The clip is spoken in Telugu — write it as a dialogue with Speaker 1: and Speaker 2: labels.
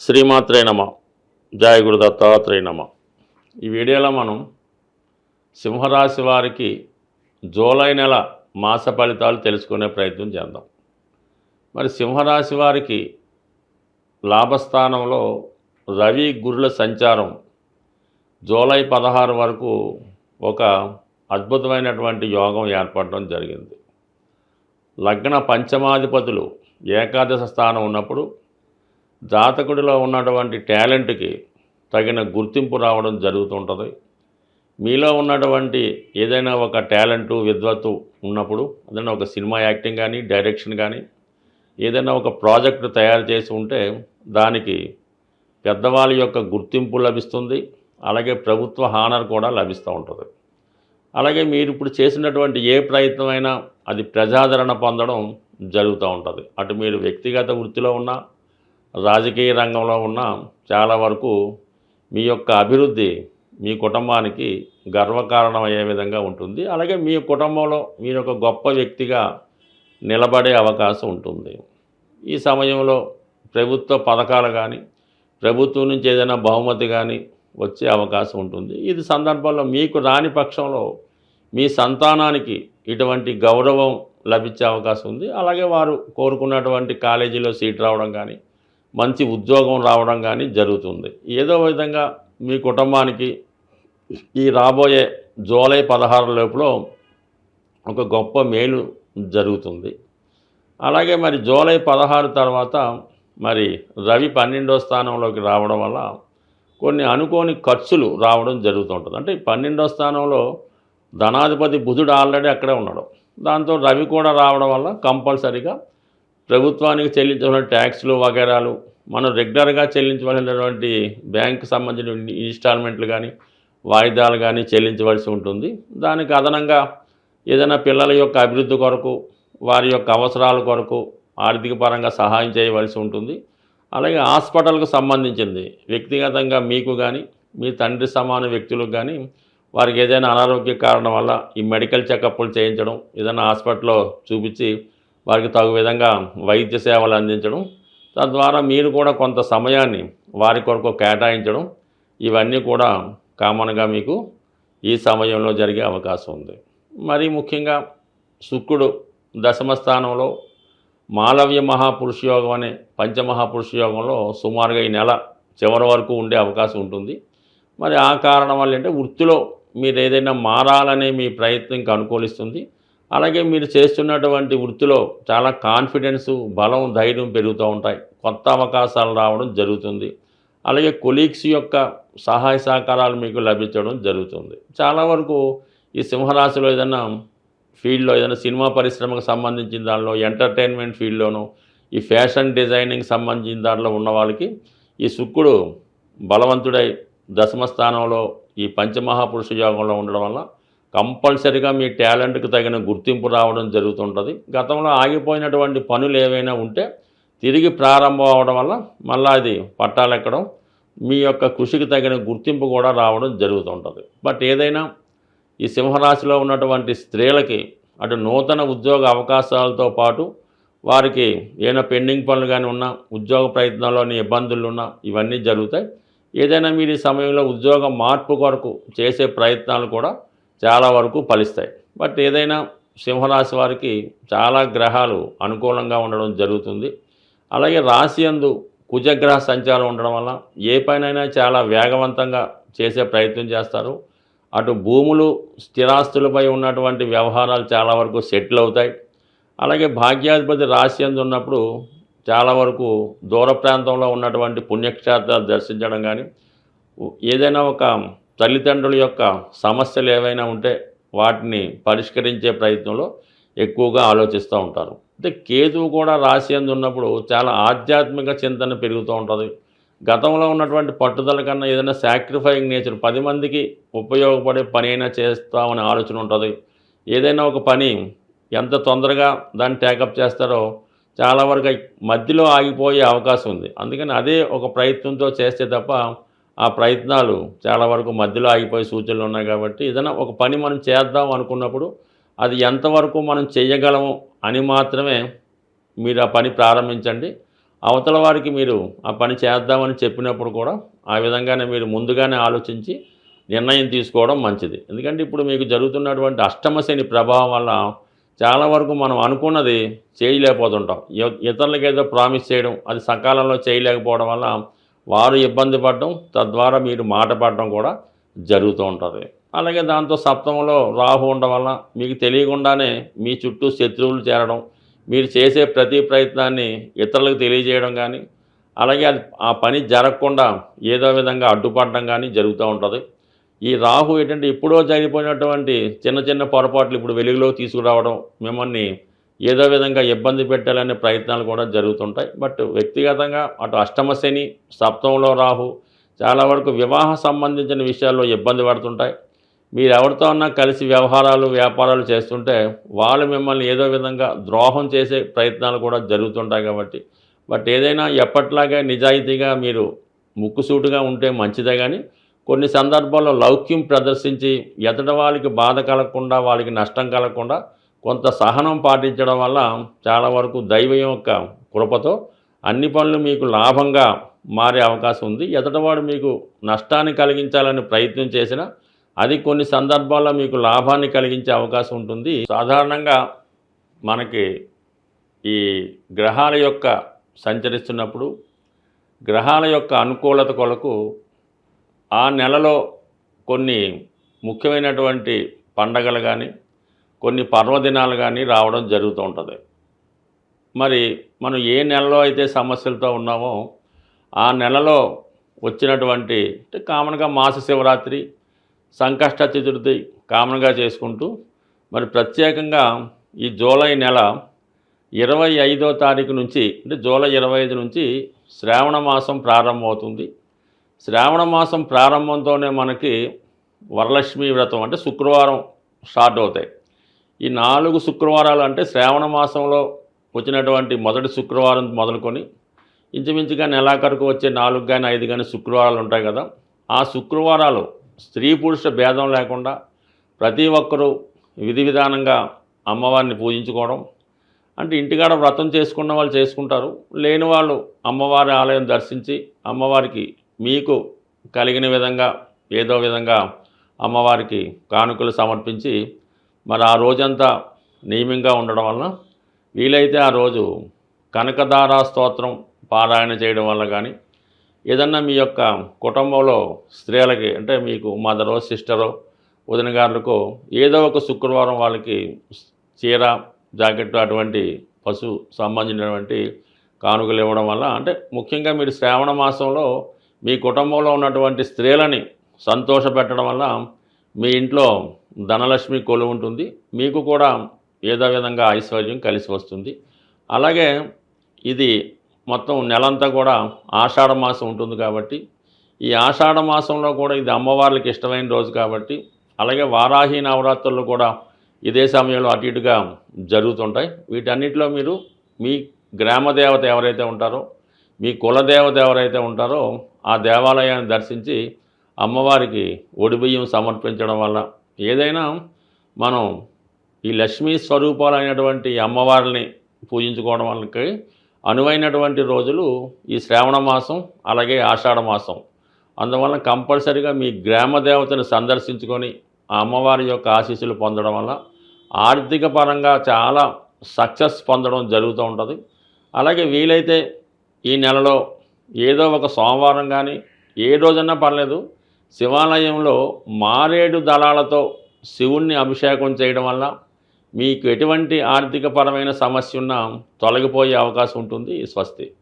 Speaker 1: శ్రీమాత్రే నమ. జాయ గురు దత్తాత్రేయ నమ. ఈ వీడియోలో మనం సింహరాశి వారికి జూలై నెల మాస ఫలితాలు తెలుసుకునే ప్రయత్నం చేద్దాం. మరి సింహరాశి వారికి లాభస్థానంలో రవి గురుల సంచారం జూలై పదహారు వరకు ఒక అద్భుతమైనటువంటి యోగం ఏర్పడడం జరిగింది. లగ్న పంచమాధిపతులు ఏకాదశ స్థానం ఉన్నప్పుడు జాతకుడిలో ఉన్నటువంటి టాలెంట్కి తగిన గుర్తింపు రావడం జరుగుతుంటుంది. మీలో ఉన్నటువంటి ఏదైనా ఒక టాలెంటు విద్వత్తు ఉన్నప్పుడు ఏదైనా ఒక సినిమా యాక్టింగ్ కానీ డైరెక్షన్ కానీ ఏదైనా ఒక ప్రాజెక్టు తయారు చేసి ఉంటే దానికి పెద్దవాళ్ళ యొక్క గుర్తింపు లభిస్తుంది. అలాగే ప్రభుత్వ హానర్ కూడా లభిస్తూ ఉంటుంది. అలాగే మీరు ఇప్పుడు చేసినటువంటి ఏ ప్రయత్నమైనా అది ప్రజాదరణ పొందడం జరుగుతూ ఉంటుంది. అటు మీరు వ్యక్తిగత వృత్తిలో ఉన్నా రాజకీయ రంగంలో ఉన్న చాలా వరకు మీ యొక్క అభివృద్ధి మీ కుటుంబానికి గర్వకారణం అయ్యే విధంగా ఉంటుంది. అలాగే మీ కుటుంబంలో మీరు ఒక గొప్ప వ్యక్తిగా నిలబడే అవకాశం ఉంటుంది. ఈ సమయంలో ప్రభుత్వ పథకాలు కానీ ప్రభుత్వం నుంచి ఏదైనా బహుమతి కానీ వచ్చే అవకాశం ఉంటుంది. ఇది సందర్భంలో మీకు రాని పక్షంలో మీ సంతానానికి ఇటువంటి గౌరవం లభించే అవకాశం ఉంది. అలాగే వారు కోరుకున్నటువంటి కాలేజీలో సీట్ రావడం కానీ మంచి ఉద్యోగం రావడం కానీ జరుగుతుంది. ఏదో విధంగా మీ కుటుంబానికి ఈ రాబోయే జూలై పదహారు లోపల ఒక గొప్ప మేలు జరుగుతుంది. అలాగే మరి జూలై పదహారు తర్వాత మరి రవి పన్నెండో స్థానంలోకి రావడం వల్ల కొన్ని అనుకోని ఖర్చులు రావడం జరుగుతుంటుంది. అంటే పన్నెండో స్థానంలో ధనాధిపతి బుధుడు ఆల్రెడీ అక్కడే ఉన్నాడు. దాంతో రవి కూడా రావడం వల్ల కంపల్సరిగా ప్రభుత్వానికి చెల్లించవలసిన ట్యాక్స్లు వగేరాలు మనం రెగ్యులర్గా చెల్లించవలసినటువంటి బ్యాంకు సంబంధించిన ఇన్స్టాల్మెంట్లు కానీ వాయిదాలు కానీ చెల్లించవలసి ఉంటుంది. దానికి అదనంగా ఏదైనా పిల్లల యొక్క అభివృద్ధి కొరకు వారి యొక్క అవసరాల కొరకు ఆర్థిక పరంగా సహాయం చేయవలసి ఉంటుంది. అలాగే హాస్పిటల్కు సంబంధించింది వ్యక్తిగతంగా మీకు కానీ మీ తండ్రి సమాన వ్యక్తులకు కానీ వారికి ఏదైనా అనారోగ్య కారణం వల్ల ఈ మెడికల్ చెకప్లు చేయించడం ఏదైనా హాస్పిటల్లో చూపించి వారికి తగు విధంగా వైద్య సేవలు అందించడం తద్వారా మీరు కూడా కొంత సమయాన్ని వారి కొరకు కేటాయించడం ఇవన్నీ కూడా కామన్గా మీకు ఈ సమయంలో జరిగే అవకాశం ఉంది. మరి ముఖ్యంగా శుక్రుడు దశమ స్థానంలో మాలవ్య మహాపురుష యోగం అనే పంచమహాపురుష యోగంలో సుమారుగా ఈ నెల చివరి వరకు ఉండే అవకాశం ఉంటుంది. మరి ఆ కారణం వల్ల అంటే వృత్తిలో మీరు ఏదైనా మారాలనే మీ ప్రయత్నం అనుకూలిస్తుంది అలాగే మీరు చేస్తున్నటువంటి వృత్తిలో చాలా కాన్ఫిడెన్స్ బలం ధైర్యం పెరుగుతూ ఉంటాయి. కొత్త అవకాశాలు రావడం జరుగుతుంది. అలాగే కొలీగ్స్ యొక్క సహాయ సహకారాలు మీకు లభించడం జరుగుతుంది. చాలా వరకు ఈ సింహరాశిలో ఏదైనా ఫీల్డ్లో ఏదైనా సినిమా పరిశ్రమకు సంబంధించిన దానిలో ఎంటర్టైన్మెంట్ ఫీల్డ్లోనూ ఈ ఫ్యాషన్ డిజైనింగ్ సంబంధించిన దాంట్లో ఉన్న వాళ్ళకి ఈ శుక్రుడు బలవంతుడై దశమ స్థానంలో ఈ పంచమహాపురుష యోగంలో ఉండడం వల్ల కంపల్సరిగా మీ టాలెంట్కి తగిన గుర్తింపు రావడం జరుగుతుంటుంది. గతంలో ఆగిపోయినటువంటి పనులు ఏవైనా ఉంటే తిరిగి ప్రారంభం అవడం వల్ల మళ్ళీ అది పట్టాలెక్కడం మీ యొక్క కృషికి తగిన గుర్తింపు కూడా రావడం జరుగుతుంటుంది. బట్ ఏదైనా ఈ సింహరాశిలో ఉన్నటువంటి స్త్రీలకి అటు నూతన ఉద్యోగ అవకాశాలతో పాటు వారికి ఏదైనా పెండింగ్ పనులు కానీ ఉన్నా ఉద్యోగ ప్రయత్నాల్లోని ఇబ్బందులు ఉన్నా ఇవన్నీ జరుగుతాయి. ఏదైనా మీరు ఈ సమయంలో ఉద్యోగ మార్పు కొరకు చేసే ప్రయత్నాలు కూడా చాలా వరకు ఫలిస్తాయి. బట్ ఏదైనా సింహరాశి వారికి చాలా గ్రహాలు అనుకూలంగా ఉండడం జరుగుతుంది. అలాగే రాశి అందు కుజగ్రహ సంచారం ఉండడం వల్ల ఏ పనైనా చాలా వేగవంతంగా చేసే ప్రయత్నం చేస్తారు. అటు భూములు స్థిరాస్తులపై ఉన్నటువంటి వ్యవహారాలు చాలా వరకు సెటిల్ అవుతాయి. అలాగే భాగ్యాధిపతి రాశి అందు ఉన్నప్పుడు చాలా వరకు దూర ప్రాంతంలో ఉన్నటువంటి పుణ్యక్షేత్రాలు దర్శించడం కానీ ఏదైనా ఒక తల్లిదండ్రుల యొక్క సమస్యలు ఏవైనా ఉంటే వాటిని పరిష్కరించే ప్రయత్నంలో ఎక్కువగా ఆలోచిస్తూ ఉంటారు. అంటే కేతువు కూడా రాశి ఉన్నప్పుడు చాలా ఆధ్యాత్మిక చింతన పెరుగుతూ ఉంటుంది. గతంలో ఉన్నటువంటి పట్టుదల కన్నా ఏదైనా సాక్రిఫైయింగ్ నేచర్ పది మందికి ఉపయోగపడే పని అయినా చేస్తామనే ఆలోచన ఉంటుంది. ఏదైనా ఒక పని ఎంత తొందరగా దాన్ని టేకప్ చేస్తారో చాలా వరకు మధ్యలో ఆగిపోయే అవకాశం ఉంది. అందుకని అదే ఒక ప్రయత్నంతో చేస్తే తప్ప ఆ ప్రయత్నాలు చాలా వరకు మధ్యలో ఆగిపోయే సూచనలు ఉన్నాయి కాబట్టి ఏదైనా ఒక పని మనం చేద్దాం అనుకున్నప్పుడు అది ఎంతవరకు మనం చేయగలము అని మాత్రమే మీరు ఆ పని ప్రారంభించండి. అవతల వారికి మీరు ఆ పని చేద్దామని చెప్పినప్పుడు కూడా ఆ విధంగానే మీరు ముందుగానే ఆలోచించి నిర్ణయం తీసుకోవడం మంచిది. ఎందుకంటే ఇప్పుడు మీకు జరుగుతున్నటువంటి అష్టమశని ప్రభావం వల్ల చాలా వరకు మనం అనుకున్నది చేయలేకపోతుంటాం. ఇతరులకు ఇతరులకి ఏదో ప్రామిస్ చేయడం అది సకాలంలో చేయలేకపోవడం వల్ల వారు ఇబ్బంది పడడం తద్వారా మీరు మాట పడడం కూడా జరుగుతూ ఉంటుంది. అలాగే దాంతో సప్తమంలో రాహు ఉండడం వల్ల మీకు తెలియకుండానే మీ చుట్టూ శత్రువులు చేరడం మీరు చేసే ప్రతి ప్రయత్నాన్ని ఇతరులకు తెలియజేయడం కానీ అలాగే అది ఆ పని జరగకుండా ఏదో విధంగా అడ్డుపడడం కానీ జరుగుతూ ఉంటుంది. ఈ రాహు ఏంటంటే ఎప్పుడో జరిగిపోయినటువంటి చిన్న చిన్న పొరపాట్లు ఇప్పుడు వెలుగులోకి తీసుకురావడం మిమ్మల్ని ఏదో విధంగా ఇబ్బంది పెట్టాలనే ప్రయత్నాలు కూడా జరుగుతుంటాయి. బట్ వ్యక్తిగతంగా అటు అష్టమ శని సప్తంలో రాహు చాలా వరకు వివాహ సంబంధించిన విషయాల్లో ఇబ్బంది పడుతుంటాయి. మీరు ఎవరితో అన్నా కలిసి వ్యవహారాలు వ్యాపారాలు చేస్తుంటే వాళ్ళు మిమ్మల్ని ఏదో విధంగా ద్రోహం చేసే ప్రయత్నాలు కూడా జరుగుతుంటాయి కాబట్టి. బట్ ఏదైనా ఎప్పట్లాగే నిజాయితీగా మీరు ముక్కుసూటుగా ఉంటే మంచిదే కానీ కొన్ని సందర్భాల్లో లౌక్యం ప్రదర్శించి ఎదట వాళ్ళకి బాధ కలగకుండా వాళ్ళకి నష్టం కలగకుండా కొంత సహనం పాటించడం వల్ల చాలా వరకు దైవం యొక్క కృపతో అన్ని పనులు మీకు లాభంగా మారే అవకాశం ఉంది. ఎదటవాడు మీకు నష్టాన్ని కలిగించాలని ప్రయత్నం చేసినా అది కొన్ని సందర్భాల్లో మీకు లాభాన్ని కలిగించే అవకాశం ఉంటుంది. సాధారణంగా మనకి ఈ గ్రహాల యొక్క సంచరిస్తున్నప్పుడు గ్రహాల యొక్క అనుకూలత కొరకు ఆ నెలలో కొన్ని ముఖ్యమైనటువంటి పండగలు కానీ కొన్ని పర్వదినాలు కానీ రావడం జరుగుతూ ఉంటుంది. మరి మనం ఏ నెలలో అయితే సమస్యలతో ఉన్నామో ఆ నెలలో వచ్చినటువంటి అంటే కామన్గా మాస శివరాత్రి సంకష్ట చతుర్థి కామన్గా చేసుకుంటూ మరి ప్రత్యేకంగా ఈ జూలై నెల ఇరవై ఐదో తారీఖు నుంచి అంటే జూలై ఇరవై ఐదు నుంచి శ్రావణ మాసం ప్రారంభమవుతుంది. శ్రావణ మాసం ప్రారంభంతోనే మనకి వరలక్ష్మి వ్రతం అంటే శుక్రవారం స్టార్ట్ అవుతాయి. ఈ నాలుగు శుక్రవారాలు అంటే శ్రావణ మాసంలో వచ్చినటువంటి మొదటి శుక్రవారం మొదలుకొని ఇంచుమించుగా నెలాఖరుకు వచ్చే నాలుగు కానీ ఐదు కానీ శుక్రవారాలు ఉంటాయి కదా. ఆ శుక్రవారాలు స్త్రీ పురుష భేదం లేకుండా ప్రతి ఒక్కరూ విధి విధానంగా అమ్మవారిని పూజించుకోవడం. అంటే ఇంటికాడ వ్రతం చేసుకున్న వాళ్ళు చేసుకుంటారు. లేని వాళ్ళు అమ్మవారి ఆలయం దర్శించి అమ్మవారికి మీకు కలిగిన విధంగా ఏదో విధంగా అమ్మవారికి కానుకలు సమర్పించి మరి ఆ రోజంతా నియమంగా ఉండడం వలన వీలైతే ఆ రోజు కనకదారా స్తోత్రం పారాయణ చేయడం వల్ల కానీ ఏదన్నా మీ యొక్క కుటుంబంలో స్త్రీలకి అంటే మీకు మదరో సిస్టరో వదినగారులకో ఏదో ఒక శుక్రవారం వాళ్ళకి చీర జాకెట్ అటువంటి పశు సంబంధించినటువంటి కానుకలు ఇవ్వడం వల్ల అంటే ముఖ్యంగా మీరు శ్రావణ మాసంలో మీ కుటుంబంలో ఉన్నటువంటి స్త్రీలని సంతోషపెట్టడం వల్ల మీ ఇంట్లో ధనలక్ష్మి కొలు ఉంటుంది. మీకు కూడా ఏదో విధంగా ఐశ్వర్యం కలిసి వస్తుంది. అలాగే ఇది మొత్తం నెలంతా కూడా ఆషాఢ మాసం ఉంటుంది కాబట్టి ఈ ఆషాఢ మాసంలో కూడా ఇది అమ్మవార్లకి ఇష్టమైన రోజు కాబట్టి అలాగే వారాహి నవరాత్రులు కూడా ఇదే సమయంలో అటు ఇటుగా జరుగుతుంటాయి. వీటన్నిటిలో మీరు మీ గ్రామ దేవత ఎవరైతే ఉంటారో మీ కులదేవత ఎవరైతే ఉంటారో ఆ దేవాలయాన్ని దర్శించి అమ్మవారికి ఒడిబియ్యం సమర్పించడం వల్ల ఏదైనా మనం ఈ లక్ష్మీ స్వరూపాలైనటువంటి అమ్మవారిని పూజించుకోవడం వల్లకి అనువైనటువంటి రోజులు ఈ శ్రావణ మాసం అలాగే ఆషాఢ మాసం. అందువల్ల కంపల్సరిగా మీ గ్రామ దేవతను సందర్శించుకొని ఆ అమ్మవారి యొక్క ఆశీస్సులు పొందడం వల్ల ఆర్థిక పరంగా చాలా సక్సెస్ పొందడం జరుగుతూ ఉంటుంది. అలాగే వీలైతే ఈ నెలలో ఏదో ఒక సోమవారం కానీ ఏ రోజన్నా పర్లేదు శివాలయంలో మారేడు దళాలతో శివుణ్ణి అభిషేకం చేయడం వల్ల మీకు ఎటువంటి ఆర్థికపరమైన సమస్య ఉన్నా తొలగిపోయే అవకాశం ఉంటుంది స్వస్తి.